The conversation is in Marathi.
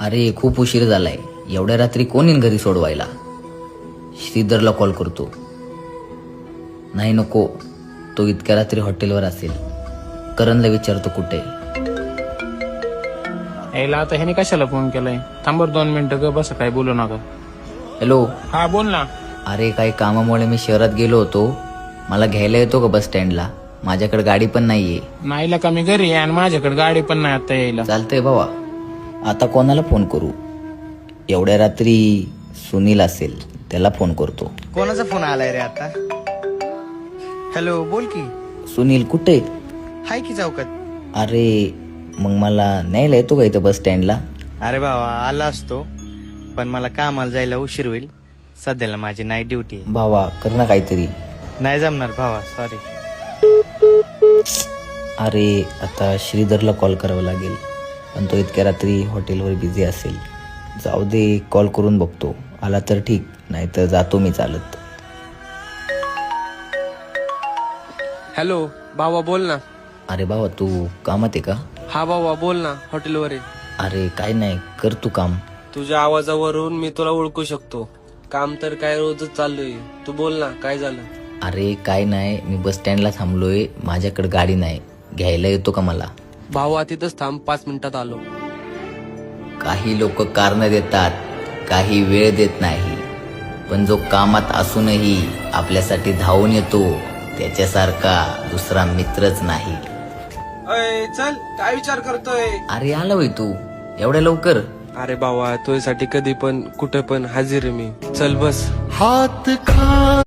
अरे खूप उशीर झालाय. एवढ्या रात्री कोण घरी सोडवायला? श्रीधरला कॉल करतो. नाही नको तो इतक्या रात्री हॉटेलवर असेल. करणला विचारतो कुठे यायला आता ह्याने कशाला फोन केलाय? थांबर दोन मिनिटं ग बस काय बोलू नका. हॅलो हा बोल ना. अरे काही कामामुळे मी शहरात गेलो होतो. मला घ्यायला येतो का बस स्टँडला माझ्याकडे गाडी पण नाहीये. नाहीला का मी घरी आहे आणि माझ्याकडे गाडी पण नाही आता यायला. चालतंय बाबा. आता कोणाला फोन करू? एवढ्या रात्री सुनील असेल त्याला फोन करतो. कोणाचा फोन आलाय रे आता? हॅलो बोल की. सुनील कुठे? हाय की चौकात. अरे मग मला न्यायला येतो का इथं बस स्टँडला? अरे बाबा आला असतो पण मला कामाला जायला उशीर होईल. सध्याला माझी नाईट ड्युटी आहे. भावा कर ना काहीतरी. नाही जमणार भावा सॉरी अरे आता श्रीधरला कॉल करावा लागेल. पण तो इतक्या रात्री हॉटेलवर बिझी असेल. जाऊ दे कॉल करून बघतो. आला तर ठीक नाहीतर जातो मी चालत. हॅलो भावा बोल ना. अरे भावा तू कामात आहे का? हा भावा बोल ना हॉटेलवर आहे. अरे काय नाही कर तू काम. तुझ्या आवाजावरून मी तुला ओळखू शकतो. काम तर काय रोजच चाललोय. तू बोल ना काय झालं? अरे काय नाही मी बस स्टँडला थांबलोय. माझ्याकडे गाडी नाही. घ्यायला येतो का मला? भावा तिथंच थांब पाच मिनिटात आलो. काही लोक कारण देतात काही वेळ देत नाही. पण जो कामात असूनही आपल्यासाठी धावून येतो त्याच्यासारखा दुसरा मित्रच नाही. अय चल काय विचार करतोय? अरे आला होय तू. एवढ्या लवकर? अरे भावा तुझ्यासाठी कधी पण कुठे पण हाजीर आहे मी. चल बस.